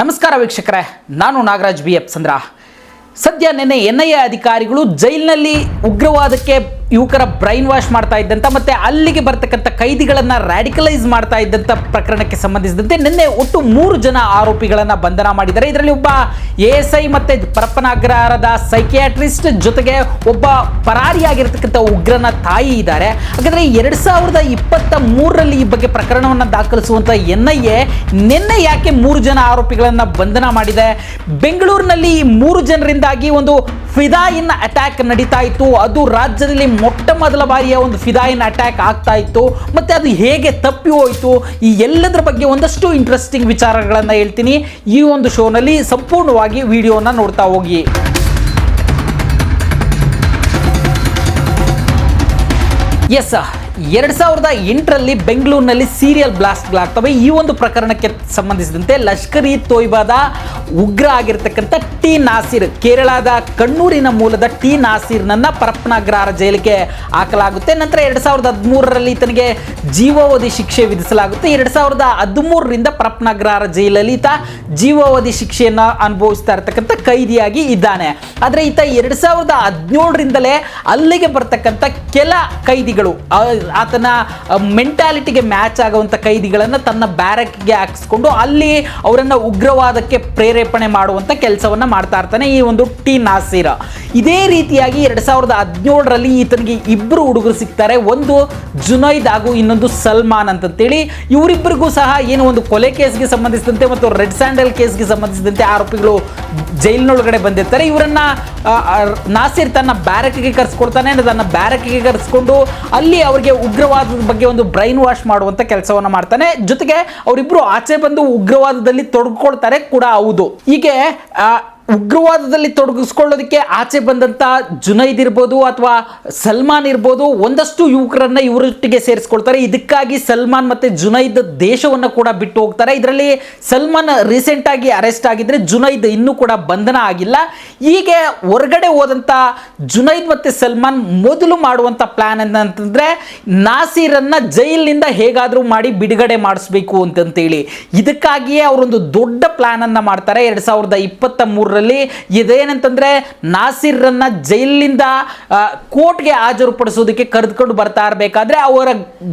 ನಮಸ್ಕಾರ ವೀಕ್ಷಕರೇ ನಾನು ನಾಗರಾಜ್ ಬಿ ಎಫ್ ಚಂದ್ರ ಸದ್ಯ ನಿನ್ನೆ ಎನ್ ಐ ಅಧಿಕಾರಿಗಳು ಜೈಲಿನಲ್ಲಿ ಉಗ್ರವಾದಕ್ಕೆ ಯುವಕರ ಬ್ರೈನ್ ವಾಶ್ ಮಾಡ್ತಾ ಇದ್ದಂಥ ಮತ್ತು ಅಲ್ಲಿಗೆ ಬರ್ತಕ್ಕಂಥ ಕೈದಿಗಳನ್ನು ರ್ಯಾಡಿಕಲೈಸ್ ಮಾಡ್ತಾ ಇದ್ದಂಥ ಪ್ರಕರಣಕ್ಕೆ ಸಂಬಂಧಿಸಿದಂತೆ ನಿನ್ನೆ ಒಟ್ಟು ಮೂರು ಜನ ಆರೋಪಿಗಳನ್ನು ಬಂಧನ ಮಾಡಿದ್ದಾರೆ. ಇದರಲ್ಲಿ ಒಬ್ಬ ಎ ಎಸ್ ಐ ಮತ್ತು ಪರಪ್ಪನಾಗ್ರಹಾರದ ಸೈಕಿಯಾಟ್ರಿಸ್ಟ್ ಜೊತೆಗೆ ಒಬ್ಬ ಪರಾರಿಯಾಗಿರ್ತಕ್ಕಂಥ ಉಗ್ರನ ತಾಯಿ ಇದ್ದಾರೆ. ಹಾಗಾದರೆ ಎರಡು ಸಾವಿರದ ಇಪ್ಪತ್ತ ಮೂರರಲ್ಲಿ ಈ ಬಗ್ಗೆ ಪ್ರಕರಣವನ್ನು ದಾಖಲಿಸುವಂಥ ಎನ್ ಐ ಎ ನಿನ್ನೆ ಯಾಕೆ ಮೂರು ಜನ ಆರೋಪಿಗಳನ್ನು ಬಂಧನ ಮಾಡಿದೆ? ಬೆಂಗಳೂರಿನಲ್ಲಿ ಈ ಮೂರು ಜನರಿಂದಾಗಿ ಒಂದು ಫಿದಾಯಿನ್ ಅಟ್ಯಾಕ್ ನಡೀತಾ ಇತ್ತು. ಅದು ರಾಜ್ಯದಲ್ಲಿ ಮೊಟ್ಟ ಮೊದಲ ಬಾರಿಯ ಒಂದು ಫಿದಾಯಿನ್ ಅಟ್ಯಾಕ್ ಆಗ್ತಾ ಇತ್ತು. ಮತ್ತೆ ಅದು ಹೇಗೆ ತಪ್ಪಿ ಹೋಯಿತು? ಈ ಎಲ್ಲದರ ಬಗ್ಗೆ ಒಂದಷ್ಟು ಇಂಟ್ರೆಸ್ಟಿಂಗ್ ವಿಚಾರಗಳನ್ನು ಹೇಳ್ತೀನಿ. ಈ ಒಂದು ಶೋನಲ್ಲಿ ಸಂಪೂರ್ಣವಾಗಿ ವಿಡಿಯೋನ ನೋಡ್ತಾ ಹೋಗಿ. ಎಸ್ ಎರಡ್ ಸಾವಿರದ ಎಂಟರಲ್ಲಿ ಬೆಂಗಳೂರಿನಲ್ಲಿ ಸೀರಿಯಲ್ ಬ್ಲಾಸ್ಟ್ಗಳಾಗ್ತವೆ ಈ ಒಂದು ಪ್ರಕರಣಕ್ಕೆ ಸಂಬಂಧಿಸಿದಂತೆ ಲಷ್ಕರ್ ಇ ತೊಯ್ಬಾದ ಉಗ್ರ ಆಗಿರ್ತಕ್ಕಂಥ ಟಿ ನಾಸೀರ್, ಕೇರಳದ ಕಣ್ಣೂರಿನ ಮೂಲದ ಟಿ ನಾಸೀರ್ನನ್ನ ಪರಪ್ಪನಗ್ರಹಾರ ಜೈಲಿಗೆ ಹಾಕಲಾಗುತ್ತೆ. ನಂತರ ಎರಡು ಸಾವಿರದ ಹದಿಮೂರರಲ್ಲಿ ಈತನಿಗೆ ಜೀವಾವಧಿ ಶಿಕ್ಷೆ ವಿಧಿಸಲಾಗುತ್ತೆ. ಎರಡು ಸಾವಿರದ ಹದಿಮೂರರಿಂದ ಪರಪ್ಪನಗ್ರಹಾರ ಜೈಲಲ್ಲಿ ಈತ ಜೀವಾವಧಿ ಶಿಕ್ಷೆಯನ್ನು ಅನುಭವಿಸ್ತಾ ಇರತಕ್ಕಂಥ ಕೈದಿಯಾಗಿ ಇದ್ದಾನೆ. ಆದರೆ ಈತ ಎರಡು ಸಾವಿರದ ಹದಿನೇಳರಿಂದಲೇ ಅಲ್ಲಿಗೆ ಬರ್ತಕ್ಕಂಥ ಕೆಲ ಕೈದಿಗಳು ಆತನ ಮೆಂಟಾಲಿಟಿಗೆ ಮ್ಯಾಚ್ ಆಗುವಂಥ ಕೈದಿಗಳನ್ನು ತನ್ನ ಬ್ಯಾರಕ್ಗೆ ಹಾಕಿಸ್ಕೊಂಡು ಅಲ್ಲಿ ಅವರನ್ನು ಉಗ್ರವಾದಕ್ಕೆ ಪ್ರೇರೇಪಣೆ ಮಾಡುವಂಥ ಕೆಲಸವನ್ನು ಮಾಡ್ತಾ ಇರ್ತಾನೆ ಈ ಒಂದು ಟಿ ನಾಸೀರ. ಇದೇ ರೀತಿಯಾಗಿ ಎರಡು ಸಾವಿರದ ಹದಿನೇಳರಲ್ಲಿ ಈತನಿಗೆ ಇಬ್ಬರು ಹುಡುಗರು ಸಿಗ್ತಾರೆ. ಒಂದು ಜುನೈದ್ ಹಾಗೂ ಇನ್ನೊಂದು ಸಲ್ಮಾನ್ ಅಂತಂತೇಳಿ. ಇವರಿಬ್ಬರಿಗೂ ಸಹ ಏನು ಒಂದು ಕೊಲೆ ಕೇಸ್ಗೆ ಸಂಬಂಧಿಸಿದಂತೆ ಮತ್ತು ರೆಡ್ ಸ್ಯಾಂಡಲ್ ಕೇಸ್ಗೆ ಸಂಬಂಧಿಸಿದಂತೆ ಆರೋಪಿಗಳು ಜೈಲಿನೊಳಗಡೆ ಬಂದಿರ್ತಾರೆ. ಇವರನ್ನ ನಾಸಿರ್ ತನ್ನ ಬ್ಯಾರಕ್ಗೆ ಕರೆಸ್ಕೊಡ್ತಾನೆ, ತನ್ನ ಬ್ಯಾರಕ್ಗೆ ಕರೆಸ್ಕೊಂಡು ಅಲ್ಲಿ ಅವರಿಗೆ ಉಗ್ರವಾದದ ಬಗ್ಗೆ ಒಂದು ಬ್ರೈನ್ ವಾಶ್ ಮಾಡುವಂತ ಕೆಲಸವನ್ನ ಮಾಡ್ತಾನೆ. ಜೊತೆಗೆ ಅವರಿಬ್ರು ಆಚೆ ಬಂದು ಉಗ್ರವಾದದಲ್ಲಿ ತೊಡಗಿಕೊಳ್ತಾರೆ ಕೂಡ ಹೌದು. ಹೀಗೆ ಉಗ್ರವಾದದಲ್ಲಿ ತೊಡಗಿಸ್ಕೊಳ್ಳೋದಕ್ಕೆ ಆಚೆ ಬಂದಂತ ಜುನೈದ್ ಇರ್ಬೋದು ಅಥವಾ ಸಲ್ಮಾನ್ ಇರ್ಬೋದು ಒಂದಷ್ಟು ಯುವಕರನ್ನ ಇವರೊಟ್ಟಿಗೆ ಸೇರಿಸ್ಕೊಳ್ತಾರೆ. ಇದಕ್ಕಾಗಿ ಸಲ್ಮಾನ್ ಮತ್ತೆ ಜುನೈದ್ ದೇಶವನ್ನ ಕೂಡ ಬಿಟ್ಟು ಹೋಗ್ತಾರೆ. ಇದರಲ್ಲಿ ಸಲ್ಮಾನ್ ರೀಸೆಂಟ್ ಆಗಿ ಅರೆಸ್ಟ್ ಆಗಿದ್ರೆ ಜುನೈದ್ ಇನ್ನೂ ಕೂಡ ಬಂಧನ ಆಗಿಲ್ಲ. ಹೀಗೆ ಹೊರಗಡೆ ಹೋದಂಥ ಜುನೈದ್ ಮತ್ತೆ ಸಲ್ಮಾನ್ ಮೊದಲು ಮಾಡುವಂತ ಪ್ಲಾನ್ ಅಂತಂದ್ರೆ ನಾಸೀರನ್ನು ಜೈಲಿನಿಂದ ಹೇಗಾದರೂ ಮಾಡಿ ಬಿಡುಗಡೆ ಮಾಡಿಸ್ಬೇಕು ಅಂತಂತೇಳಿ. ಇದಕ್ಕಾಗಿಯೇ ಅವರೊಂದು ದೊಡ್ಡ ಪ್ಲಾನ್ ಅನ್ನ ಮಾಡ್ತಾರೆ. ಎರಡ್ ಸಾವಿರದ ಇಪ್ಪತ್ತ ಮೂರರಲ್ಲಿ ಇದೇನಂತಂದರೆ ನಾಸಿರ್ರನ್ನು ಜೈಲಿನಿಂದ ಕೋರ್ಟ್ಗೆ ಹಾಜರುಪಡಿಸೋದಕ್ಕೆ ಕರೆದುಕೊಂಡು ಬರ್ತಾ ಇರಬೇಕಾದ್ರೆ ಅವರ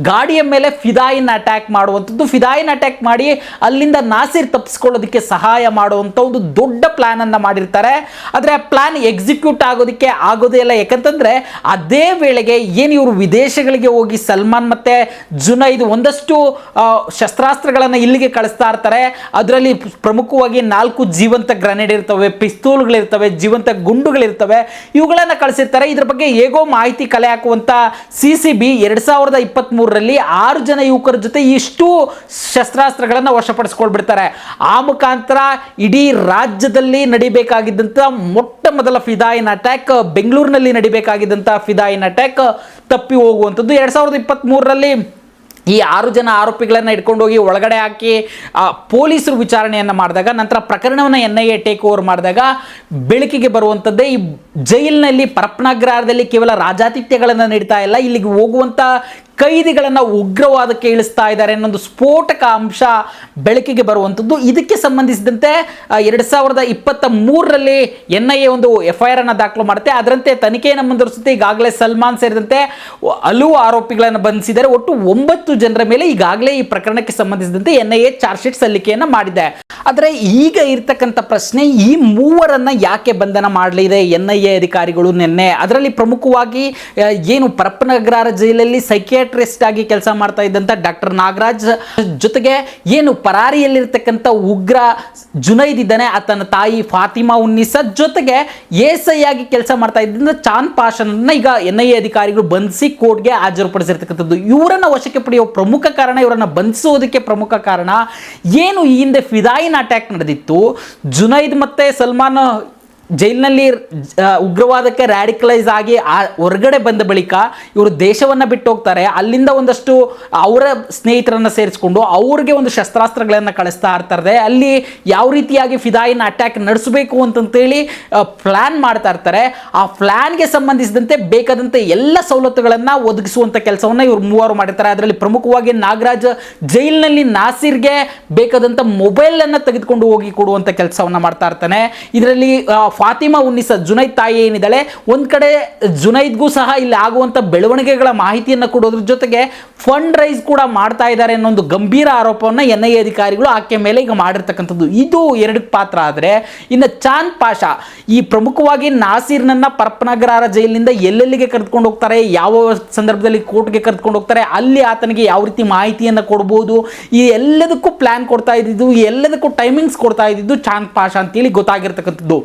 ಗಾಡಿಯ ಮೇಲೆ ಫಿದಾಯಿನ್ ಅಟ್ಯಾಕ್ ಮಾಡುವಂಥದ್ದು. ಫಿದಾಯಿನ್ ಅಟ್ಯಾಕ್ ಮಾಡಿ ಅಲ್ಲಿಂದ ನಾಸಿರ್ ತಪ್ಪಿಸ್ಕೊಳ್ಳೋದಕ್ಕೆ ಸಹಾಯ ಮಾಡುವಂಥ ಒಂದು ದೊಡ್ಡ ಪ್ಲಾನ್ ಅನ್ನ ಮಾಡಿರ್ತಾರೆ. ಆದರೆ ಆ ಪ್ಲಾನ್ ಎಕ್ಸಿಕ್ಯೂಟ್ ಆಗೋದಕ್ಕೆ ಆಗೋದೇ ಇಲ್ಲ. ಯಾಕಂತಂದ್ರೆ ಅದೇ ವೇಳೆಗೆ ಏನು ಇವರು ವಿದೇಶಗಳಿಗೆ ಹೋಗಿ ಸಲ್ಮಾನ್ ಮತ್ತೆ ಜುನೈದ್ ಒಂದಷ್ಟು ಶಸ್ತ್ರಾಸ್ತ್ರಗಳನ್ನು ಇಲ್ಲಿಗೆ ಕಳಿಸ್ತಾ ಇರ್ತಾರೆ. ಅದರಲ್ಲಿ ಪ್ರಮುಖವಾಗಿ ನಾಲ್ಕು ಜೀವಂತ ಗ್ರನೇಡ್ ಇರ್ತವೆ. ಪಿಸ್ತೂಲ್ಗಳಿರ್ತವೆ ಜೀವಂತ ಗುಂಡುಗಳಿರ್ತವೆ ಇವುಗಳನ್ನು ಕಳಿಸಿರ್ತಾರೆ. ಇದ್ರ ಬಗ್ಗೆ ಹೇಗೋ ಮಾಹಿತಿ ಕಲೆ ಹಾಕುವಂತ ಸಿ ಸಿ ಬಿ ಎರಡ್ ಸಾವಿರದ ಇಪ್ಪತ್ತ್ ಮೂರರಲ್ಲಿ ಆರು ಜನ ಯುವಕರ ಜೊತೆ ಇಷ್ಟು ಶಸ್ತ್ರಾಸ್ತ್ರಗಳನ್ನು ವಶಪಡಿಸ್ಕೊಳ್ಬಿಡ್ತಾರೆ. ಆ ಮುಖಾಂತರ ಇಡೀ ರಾಜ್ಯದಲ್ಲಿ ನಡಿಬೇಕಾಗಿದ್ದಂಥ ಮೊಟ್ಟ ಮೊದಲ ಫಿದಾಯಿನ್ ಅಟ್ಯಾಕ್ ಬೆಂಗಳೂರಿನಲ್ಲಿ ನಡಿಬೇಕಾಗಿದ್ದಂಥ ಫಿದಾಯಿನ್ ಅಟ್ಯಾಕ್ ತಪ್ಪಿ ಹೋಗುವಂಥದ್ದು. ಎರಡ್ ಸಾವಿರದ ಇಪ್ಪತ್ತ್ ಮೂರರಲ್ಲಿ ಈ ಆರು ಜನ ಆರೋಪಿಗಳನ್ನು ಇಟ್ಕೊಂಡು ಹೋಗಿ ಒಳಗಡೆ ಹಾಕಿ ಪೊಲೀಸರು ವಿಚಾರಣೆಯನ್ನು ಮಾಡಿದಾಗ, ನಂತರ ಪ್ರಕರಣವನ್ನು N I A take over ಮಾಡಿದಾಗ, ಬೆಳಕಿಗೆ ಬರುವಂಥದ್ದೇ ಈ ಜೈಲಿನಲ್ಲಿ ಪರಪ್ನಾಗ್ರಹದಲ್ಲಿ ಕೇವಲ ರಾಜಾತಿಥ್ಯಗಳನ್ನು ನೀಡ್ತಾ ಇಲ್ಲ, ಇಲ್ಲಿಗೆ ಹೋಗುವಂಥ ಕೈದಿಗಳನ್ನು ಉಗ್ರವಾದಕ್ಕೆ ಇಳಿಸ್ತಾ ಇದ್ದಾರೆ ಅನ್ನೊಂದು ಸ್ಫೋಟಕ ಅಂಶ ಬೆಳಕಿಗೆ ಬರುವಂಥದ್ದು. ಇದಕ್ಕೆ ಸಂಬಂಧಿಸಿದಂತೆ ಎರಡು ಸಾವಿರದ ಇಪ್ಪತ್ತ ಮೂರರಲ್ಲಿ ಎನ್ ಐ ಎ ಒಂದು ಎಫ್ ಐ ಆರ್ ಅನ್ನು ದಾಖಲು ಮಾಡುತ್ತೆ. ಅದರಂತೆ ತನಿಖೆಯನ್ನು ಮುಂದುವರಿಸುತ್ತೆ. ಈಗಾಗಲೇ ಸಲ್ಮಾನ್ ಸೇರಿದಂತೆ ಹಲವು ಆರೋಪಿಗಳನ್ನು ಬಂಧಿಸಿದ್ದಾರೆ. ಒಟ್ಟು ಒಂಬತ್ತು ಜನರ ಮೇಲೆ ಈಗಾಗಲೇ ಈ ಪ್ರಕರಣಕ್ಕೆ ಸಂಬಂಧಿಸಿದಂತೆ N I A charge sheet ಸಲ್ಲಿಕೆಯನ್ನು ಮಾಡಿದೆ. ಆದರೆ ಈಗ ಇರ್ತಕ್ಕಂಥ ಪ್ರಶ್ನೆ, ಈ ಮೂವರನ್ನು ಯಾಕೆ ಬಂಧನ ಮಾಡಲಿದೆ ಎನ್ ಐ ಎ ಅಧಿಕಾರಿಗಳು ನಿನ್ನೆ? ಅದರಲ್ಲಿ ಪ್ರಮುಖವಾಗಿ ಏನು ಏನು ಜಿಲ್ಲೆಯಲ್ಲಿ ಜೈಲಲ್ಲಿ ಸೈಕಿಯಾಟ್ರಿಸ್ಟ್ ಆಗಿ ಕೆಲಸ ಮಾಡ್ತಾ ಇದ್ದಂತ ಡಾಕ್ಟರ್ ನಾಗರಾಜ್ ಜೊತೆಗೆ ಏನು ಪರಾರಿಯಲ್ಲಿರ್ತಕ್ಕಂಥ ಉಗ್ರ ಜುನೈದ್ ಇದ್ದಾನೆ. ಆತನ ತಾಯಿ ಫಾತಿಮಾ ಉನ್ನಿಸಾ ಜೊತೆಗೆ ಎಸ್ಐ ಆಗಿ ಕೆಲಸ ಮಾಡ್ತಾ ಇದ್ದಂಥ ಚಾಂದ್ ಪಾಷನನ್ನ ಈಗ ಎನ್ ಐ ಎ ಅಧಿಕಾರಿಗಳು ಬಂಧಿಸಿ ಕೋರ್ಟ್ಗೆ ಹಾಜರುಪಡಿಸಿರ್ತಕ್ಕಂಥದ್ದು. ಇವರನ್ನ ವಶಕ್ಕೆ ಪಡೆಯುವ ಪ್ರಮುಖ ಕಾರಣ, ಇವರನ್ನ ಬಂಧಿಸುವುದಕ್ಕೆ ಪ್ರಮುಖ ಕಾರಣ ಏನು? ಈ ಹಿಂದೆ ಫಿದಾಯಿನ್ ಅಟ್ಯಾಕ್ ನಡೆದಿತ್ತು. ಜುನೈದ್ ಮತ್ತೆ ಸಲ್ಮಾನ್ ಜೈಲಿನಲ್ಲಿ ಉಗ್ರವಾದಕ್ಕೆ ರ್ಯಾಡಿಕಲೈಸ್ ಆಗಿ ಆ, ಹೊರಗಡೆ ಬಂದ ಬಳಿಕ ಇವರು ದೇಶವನ್ನ ಬಿಟ್ಟು ಹೋಗ್ತಾರೆ. ಅಲ್ಲಿಂದ ಒಂದಷ್ಟು ಅವರ ಸ್ನೇಹಿತರನ್ನ ಸೇರಿಸ್ಕೊಂಡು ಅವ್ರಿಗೆ ಒಂದು ಶಸ್ತ್ರಾಸ್ತ್ರಗಳನ್ನು ಕಳಿಸ್ತಾ ಇರ್ತಾರೆ. ಅಲ್ಲಿ ಯಾವ ರೀತಿಯಾಗಿ ಫಿದಾಯಿನ ಅಟ್ಯಾಕ್ ನಡೆಸಬೇಕು ಅಂತಂತೇಳಿ ಪ್ಲಾನ್ ಮಾಡ್ತಾ ಇರ್ತಾರೆ. ಆ ಪ್ಲಾನ್ಗೆ ಸಂಬಂಧಿಸಿದಂತೆ ಬೇಕಾದಂಥ ಎಲ್ಲ ಸವಲತ್ತುಗಳನ್ನು ಒದಗಿಸುವಂಥ ಕೆಲಸವನ್ನು ಇವರು ಮೂವರು ಮಾಡಿರ್ತಾರೆ. ಅದರಲ್ಲಿ ಪ್ರಮುಖವಾಗಿ ನಾಗರಾಜ್ ಜೈಲಿನಲ್ಲಿ ನಾಸಿರ್ಗೆ ಬೇಕಾದಂಥ ಮೊಬೈಲನ್ನು ತೆಗೆದುಕೊಂಡು ಹೋಗಿ ಕೊಡುವಂಥ ಕೆಲಸವನ್ನು ಮಾಡ್ತಾ ಇರ್ತಾನೆ. ಇದರಲ್ಲಿ ಫಾತಿಮಾ ಉನ್ನಿಸ ಜುನೈದ್ ತಾಯಿ ಏನಿದ್ದಾಳೆ, ಒಂದು ಕಡೆ ಜುನೈದ್ಗೂ ಸಹ ಇಲ್ಲಿ ಆಗುವಂಥ ಬೆಳವಣಿಗೆಗಳ ಮಾಹಿತಿಯನ್ನು ಕೊಡೋದ್ರ ಜೊತೆಗೆ ಫಂಡ್ ರೈಸ್ ಕೂಡ ಮಾಡ್ತಾ ಇದ್ದಾರೆ ಅನ್ನೋ ಒಂದು ಗಂಭೀರ ಆರೋಪವನ್ನು ಎನ್ ಐ ಅಧಿಕಾರಿಗಳು ಆಕೆ ಮೇಲೆ ಈಗ ಮಾಡಿರ್ತಕ್ಕಂಥದ್ದು. ಇದು ಎರಡಕ್ಕೆ ಪಾತ್ರ ಆದರೆ, ಇನ್ನು ಚಾಂದ್ ಪಾಷ, ಈ ಪ್ರಮುಖವಾಗಿ ನಾಸೀರ್ನನ್ನ ಪರಪನಗರಾರ ಜೈಲಿನಿಂದ ಎಲ್ಲೆಲ್ಲಿಗೆ ಕರೆದುಕೊಂಡು ಹೋಗ್ತಾರೆ, ಯಾವ ಸಂದರ್ಭದಲ್ಲಿ ಕೋರ್ಟ್ಗೆ ಕರೆದುಕೊಂಡು ಹೋಗ್ತಾರೆ, ಅಲ್ಲಿ ಆತನಿಗೆ ಯಾವ ರೀತಿ ಮಾಹಿತಿಯನ್ನು ಕೊಡ್ಬೋದು, ಈ ಎಲ್ಲದಕ್ಕೂ ಪ್ಲಾನ್ ಕೊಡ್ತಾ ಇದ್ದಿದ್ದು ಎಲ್ಲದಕ್ಕೂ ಟೈಮಿಂಗ್ಸ್ ಕೊಡ್ತಾ ಇದ್ದಿದ್ದು ಚಾಂದ್ ಪಾಷಾ ಅಂತೇಳಿ ಗೊತ್ತಾಗಿರ್ತಕ್ಕಂಥದ್ದು.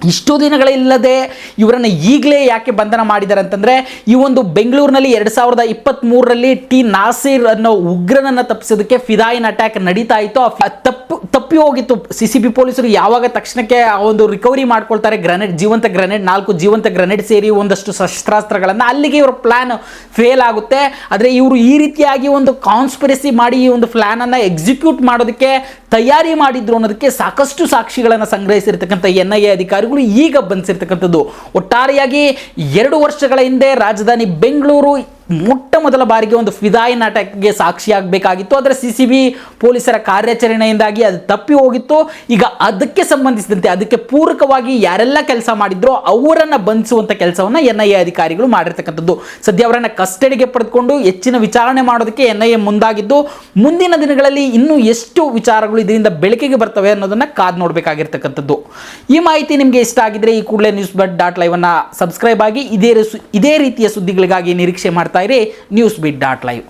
ಇಷ್ಟು ದಿನಗಳಿಲ್ಲದೆ ಇವರನ್ನು ಈಗಲೇ ಯಾಕೆ ಬಂಧನ ಮಾಡಿದ್ದಾರೆ ಅಂತಂದರೆ ಈ ಒಂದು ಬೆಂಗಳೂರಿನಲ್ಲಿ ಎರಡು ಸಾವಿರದ ಇಪ್ಪತ್ತ್ಮೂರರಲ್ಲಿ ಟಿ ನಾಸೀರ್ ಅನ್ನೋ ಉಗ್ರನನ್ನು ತಪ್ಪಿಸೋದಕ್ಕೆ ಫಿದಾಯಿನ್ ಅಟ್ಯಾಕ್ ನಡೀತಾ ಇತ್ತು. ಆ ತಪ್ಪು ತಪ್ಪಿ ಹೋಗಿತ್ತು ಸಿ ಸಿ ಬಿ ಪೊಲೀಸರು ಯಾವಾಗ ತಕ್ಷಣಕ್ಕೆ ಆ ಒಂದು ರಿಕವರಿ ಮಾಡ್ಕೊಳ್ತಾರೆ ಗ್ರನೇಡ್ ಜೀವಂತ ಗ್ರನೇಡ್ ನಾಲ್ಕು ಜೀವಂತ ಗ್ರನೇಡ್ ಸೇರಿ ಒಂದಷ್ಟು ಶಸ್ತ್ರಾಸ್ತ್ರಗಳನ್ನು, ಅಲ್ಲಿಗೆ ಇವರ ಪ್ಲ್ಯಾನ್ ಫೇಲ್ ಆಗುತ್ತೆ. ಆದರೆ ಇವರು ಈ ರೀತಿಯಾಗಿ ಒಂದು ಕಾನ್ಸ್ಪಿರಸಿ ಮಾಡಿ ಈ ಒಂದು ಪ್ಲ್ಯಾನನ್ನು ಎಕ್ಸಿಕ್ಯೂಟ್ ಮಾಡೋದಕ್ಕೆ ತಯಾರಿ ಮಾಡಿದ್ರು ಅನ್ನೋದಕ್ಕೆ ಸಾಕಷ್ಟು ಸಾಕ್ಷಿಗಳನ್ನು ಸಂಗ್ರಹಿಸಿರ್ತಕ್ಕಂಥ ಎನ್ ಐ ಎ ಅಧಿಕಾರಿಗಳು ಈಗ ಬಂದಿರತಕ್ಕಂಥದ್ದು. ಒಟ್ಟಾರೆಯಾಗಿ ಎರಡು ವರ್ಷಗಳ ಹಿಂದೆ ರಾಜಧಾನಿ ಬೆಂಗಳೂರು ಮೊಟ್ಟ ಮೊದಲ ಬಾರಿಗೆ ಒಂದು ಫಿದಾಯಿ ನಾಟಕಕ್ಕೆ ಸಾಕ್ಷಿಯಾಗಬೇಕಾಗಿತ್ತು. ಆದರೆ ಸಿ ಸಿ ಬಿ ಪೊಲೀಸರ ಕಾರ್ಯಾಚರಣೆಯಿಂದಾಗಿ ಅದು ತಪ್ಪಿ ಹೋಗಿತ್ತು. ಈಗ ಅದಕ್ಕೆ ಸಂಬಂಧಿಸಿದಂತೆ ಅದಕ್ಕೆ ಪೂರಕವಾಗಿ ಯಾರೆಲ್ಲ ಕೆಲಸ ಮಾಡಿದ್ರೋ ಅವರನ್ನು ಬಂಧಿಸುವಂಥ ಕೆಲಸವನ್ನು ಎನ್ ಐ ಎ ಅಧಿಕಾರಿಗಳು ಮಾಡಿರ್ತಕ್ಕಂಥದ್ದು. ಸದ್ಯ ಅವರನ್ನು ಕಸ್ಟಡಿಗೆ ಪಡೆದುಕೊಂಡು ಹೆಚ್ಚಿನ ವಿಚಾರಣೆ ಮಾಡೋದಕ್ಕೆ ಎನ್ ಐ ಎ ಮುಂದಾಗಿದ್ದು. ಮುಂದಿನ ದಿನಗಳಲ್ಲಿ ಇನ್ನೂ ಎಷ್ಟು ವಿಚಾರಗಳು ಇದರಿಂದ ಬೆಳಕಿಗೆ ಬರ್ತವೆ ಅನ್ನೋದನ್ನು ಕಾದ್ ನೋಡಬೇಕಾಗಿರ್ತಕ್ಕಂಥದ್ದು. ಈ ಮಾಹಿತಿ ನಿಮಗೆ ಇಷ್ಟ ಆಗಿದ್ರೆ ಈ ಕೂಡಲೇ ನ್ಯೂಸ್ ಬಟ್ ಡಾಟ್ ಲೈವನ್ನು ಸಬ್ಸ್ಕ್ರೈಬ್ ಆಗಿ ಇದೇ ಇದೇ ರೀತಿಯ ಸುದ್ದಿಗಳಿಗಾಗಿ ನಿರೀಕ್ಷೆ ಮಾಡ್ತಾ ಇರಿ ನ್ಯೂಸ್ ಬಿಟ್ ಡಾಟ್ ಲೈವ್